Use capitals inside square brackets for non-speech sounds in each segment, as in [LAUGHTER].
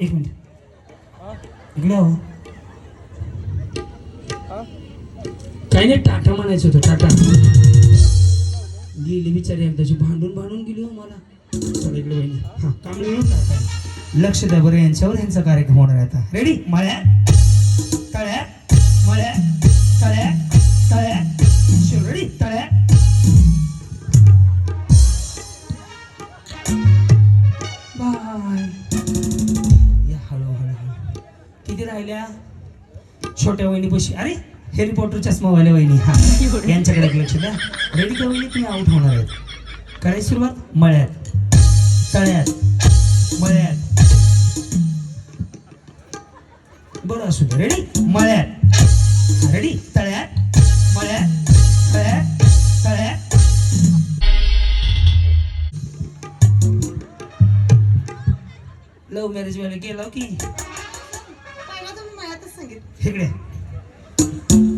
एक मिनिट. इकडे हो काही नाही टाटा म्हणायचं होतं टाटा. गेली बिचारी एकदाची भांडून भांडून गेली हो मला. इकडे वहिनी हा काम लक्ष द्या बरं यांच्यावर यांचा कार्यक्रम होणार आहे आता. रेडी माळ्या वहिनीपाशी अरे हॅरी पॉटर चष्मावाल्या वहिनी. हा. यांच्याकडे लक्ष द्या. रेडी का वहिनी? तुम्ही आउट होणार आहेत. करायची सुरुवात? मळ्यात. तळ्यात. मळ्यात. बरं असू दे रेडी मळ्यात. रेडी तळ्यात. मळ्यात. तळ्यात. तळ्यात. लव्ह मॅरेज वाले गेलो की? पहिला तुम्ही मयातच सांगितलं. इकडे.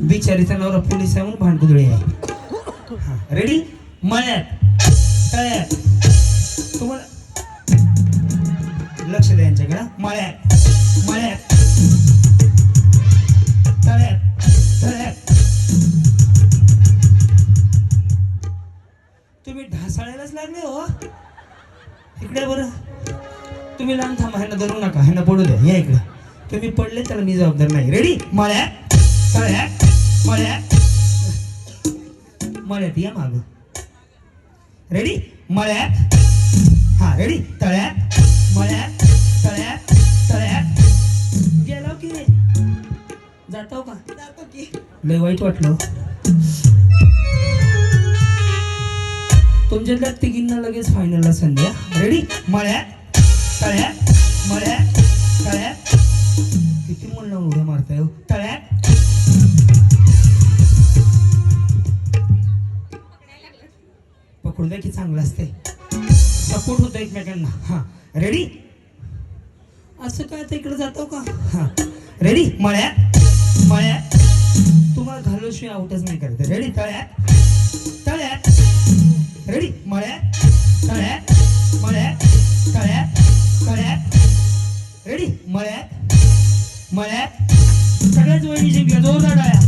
बिचारीचा नवरा पोलीस आहे म्हणून भांडकुदळी आहे. रेडी मळ्यात तळ्यात. तुम्हाला लक्ष द्या यांच्याकडे. मळ्यात मळ्यात. तळ्यात तळ्यात. तुम्ही ढासाळायलाच लागले हो. इकडे बरं. तुम्ही लांब थांबा ह्यांना धरू नका. ह्यांना पडू द्या. या इकडे. तुम्ही पडले त्याला मी जबाबदार नाही. रेडी मळ्यात तळ्यात. मळ्यात मळ्यात या माग रेडी मळ्यात हा रेडी तळ्यात मळ्यात तळ्यात तळ्यात गेलो की जातो का जातो की लय वाईट वाटलं तुमच्यातल्या तिघींना लगेच फायनलला संध्या रेडी मळ्यात तळ्यात मळ्यात तळ्यात किती म्हणलं उड्या मारताय हो? तळ्यात पकडू द्या की चांगलं असते सपोर्ट होतं एकमेकांना. हा रेडी असं काय आता इकडे जातो का? हा रेडी मळ्यात? मळ्यात? तुम्हाला घालूशिवाय आउटच नाही करत. रेडी तळ्यात? तळ्यात? रेडी मळ्यात? तळ्यात? मळ्यात? तळ्यात? तळ्यात? रेडी मळ्यात? मळ्यात? सगळ्याच वहिनी जिंकल्या जोरदार टाळ्या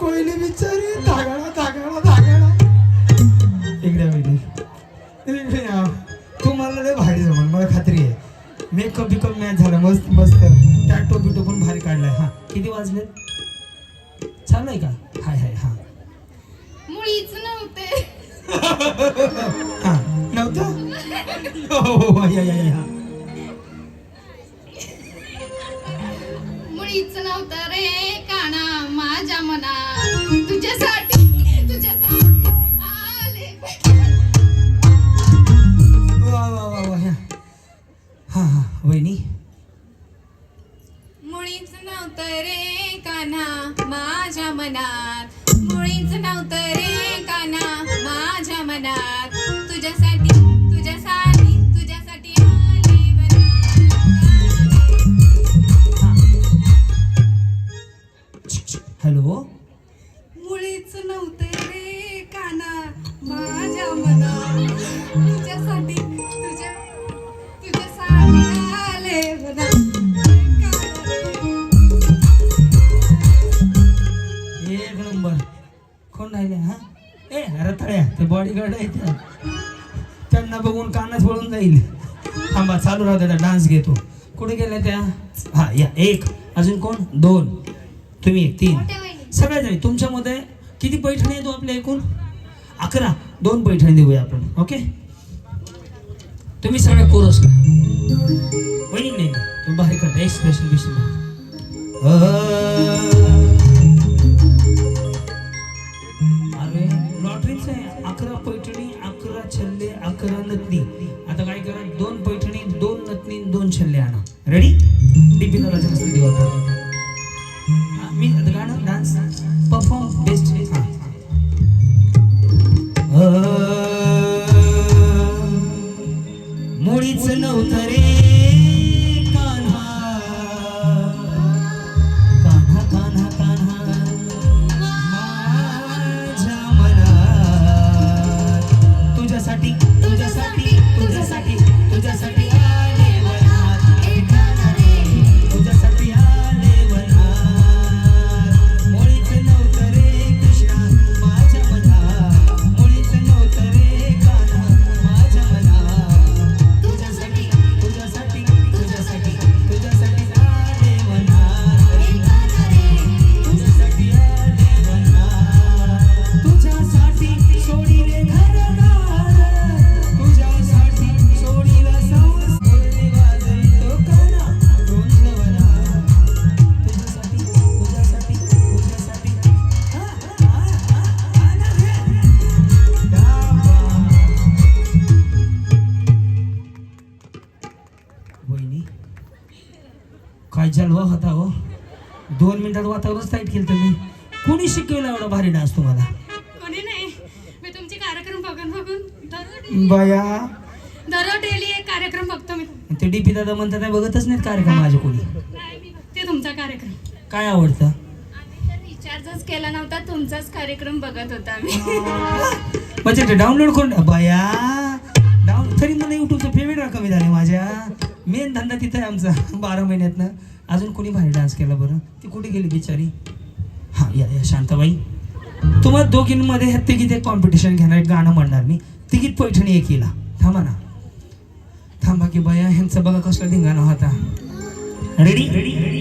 कोयली बिचारी धागाडा धागाडा धागाडा. इकडे वहिनी इकडे या तुम्हाला लय भारी जमल मला खात्री आहे. मेकअप बिकअप मॅच झाला मस्त मस्त. टॅटो बिटो पण भारी काढलाय. हा किती वाजले चालू आहे का? हाय हाय हा. मुळीच नव्हते. [LAUGHS] हा नव्हतं? हो हो हो, या या या, मुळीच नव्हतं रे कान्हा माझ्या मनात. हॅलो? मुळीच नव्हते रे काना माझ्या मनात तुझ्यासाठी तुझ्या तुझ्यासाठी आले मना. एक नंबर. कोण राहिले हा? ए रताळ्या ते बॉडीगार्ड आहे त्या त्यांना बघून कानाच वळून जाईल. थांबा चालू राहू द्या डान्स घेतो. कुठे गेल्या त्या? हा या एक. अजून कोण? दोन. तुम्ही एक तीन. मोठ्या वहिनी. सगळ्या जणी तुमच्यामध्ये किती पैठणी येतो आपल्या एकूण? अकरा. दोन पैठणी देऊया आपण ओके? तुम्ही सगळ्या कोरस वहिनी नाही तुम्ही बाहेर करता एक्सप्रेशन बिशन अरे लॉटरीच आहे. अकरा पैठणी अकरा छल्ले अकरा नथनी. मुळीच नव्हतं रे. वातावरणच टाईट केलं तुम्ही. कोणी शिकवलं एवढा भारी डान्स तुम्हाला? कोणी नाही. मी तुमचे कार्यक्रम बघून बघून दररोज बाया. दररोज डेली एक कार्यक्रम बघतो मी. ते डीपी दादा म्हणतात नाही बघतच नाहीत कार्यक्रम माझे कोणी. नाही मी बघते तुमचा कार्यक्रम. काय आवडतं? आम्ही तर केला नव्हता तुमचाच कार्यक्रम बघत होता आम्ही. [LAUGHS] म्हणजे ते डाउनलोड करून बाया. डाऊन तरी मला युट्यूबचं पेमेंट कमी झाले माझ्या. मेन धंदा तिथं आहे आमचा. बारा महिन्यातनं. अजून कोणी भारी डान्स केला बरं? ती कुठे गेली बिचारी? हां या या शांताबाई. तुम्हाला दोघींमध्ये ह्या तिघीत एक कॉम्पिटिशन घेणार एक गाणं म्हणणार मी. तिघीत पैठणी एक येईला थांबा ना. थांबा की बाया ह्यांचा बघा कसला धिंगाणा होता. रेडी रेडी रेडी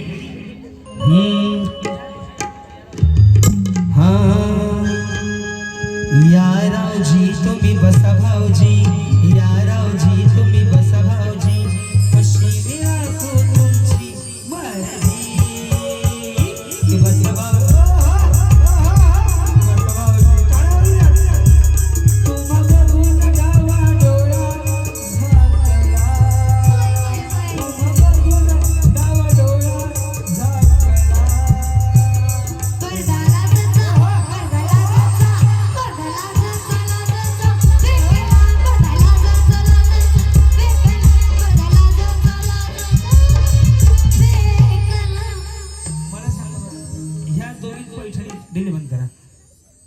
ह्या दोघी पैठणी दिली बंद करा.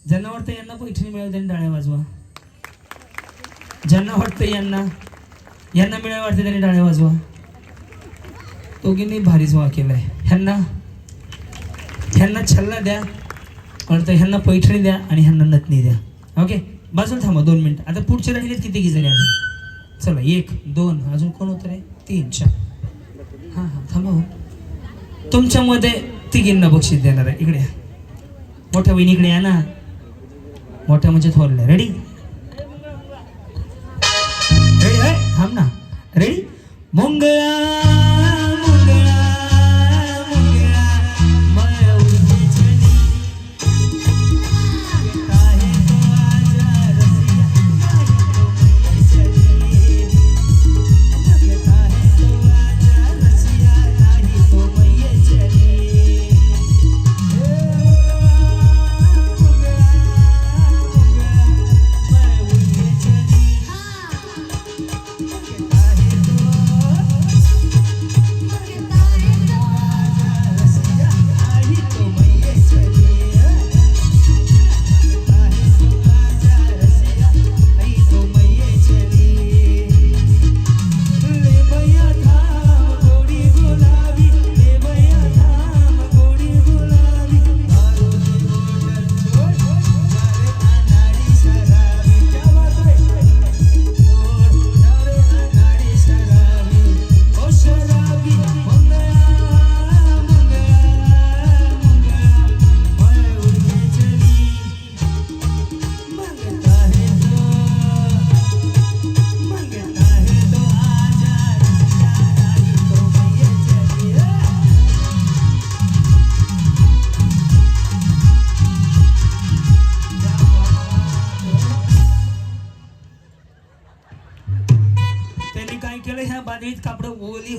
ज्यांना वाटतं यांना पैठणी मिळावी त्यांनी डाळ्या वाजवा. ज्यांना वाटतं यांना यांना मिळायला वाटतं त्यांनी डाळ्या वाजवा. दोघींनी भारीच वा केलाय. ह्यांना ह्यांना छल्ला द्या वाटतं ह्यांना पैठणी द्या आणि ह्यांना नथनी द्या. ओके बाजूला थांबा दोन मिनिट. आता पुढचे राहिलेत किती की अजून? चला एक दोन अजून कोण होतं रे तीन चार. हां हां थांबा हो. तुमच्यामध्ये तिघींना बक्षीस देणार. आहे इकडे मोठ्या मोठ्या इकडे या ना. मोठ्या म्हणजे थोरल्या. रेडी रेडी थांब ना. रेडी मंगळा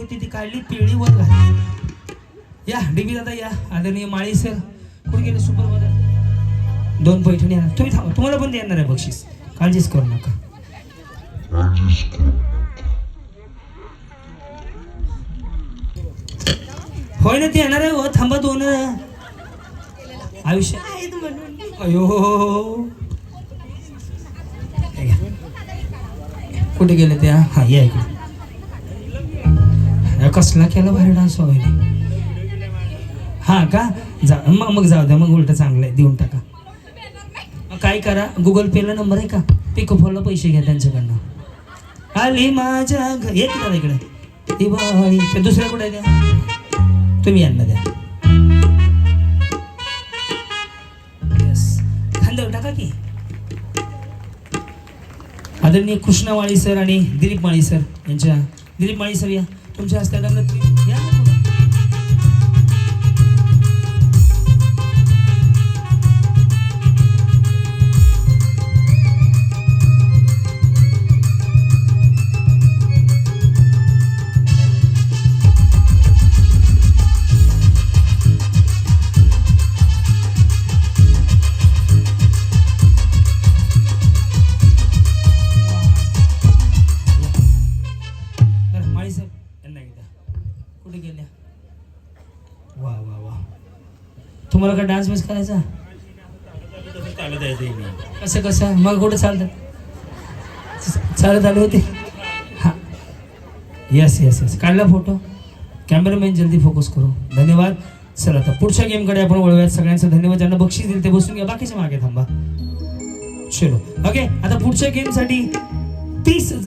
होती ती काढली पिळी वर घातली. या डीबी दादा या. आदरणीय माळी सर कुठे गेले सुपर दोन पैठणी आणा. तुम्ही थांबा तुम्हाला पण देणार आहे बक्षीस. काळजीच करू नका. होय ना ते येणार आहे हो. थांबा दोन. आयुष्य. अयो. कुठे गेले त्या हा या इकडे. कसला केला भारी डान्स व्हायला हा का? जा मग मग जाऊ द्या मग उलट चांगलं आहे देऊन टाका. मग काय करा गुगल पेला नंबर आहे का? पिको पैसे घ्या त्यांच्याकडनं. आली माझ्या घ येत का इकडे. दिवाळी ते दुसऱ्या कुठे द्या तुम्ही यांना द्या. येस खांद्यावर टाका की. आदरणीय कृष्णा माळी सर आणि दिलीप माळी सर यांच्या दिलीप माळी सर या. तुमच्या हस्ते तुम्हाला काय डान्स मिस करायचा? चालत आहे ते मी कसं कसं? मग कुठं चालतं? चालत आले होते. हां. येस येस येस काढला फोटो कॅमेरामॅन जल्दी फोकस करू. धन्यवाद. चला आता पुढच्या गेमकडे आपण वळूयात. सगळ्यांचं धन्यवाद. ज्यांना बक्षीस दिले ते बसून घ्या. बाकीच्या मागे थांबा. चलो. ओके आता पुढच्या गेमसाठी तीस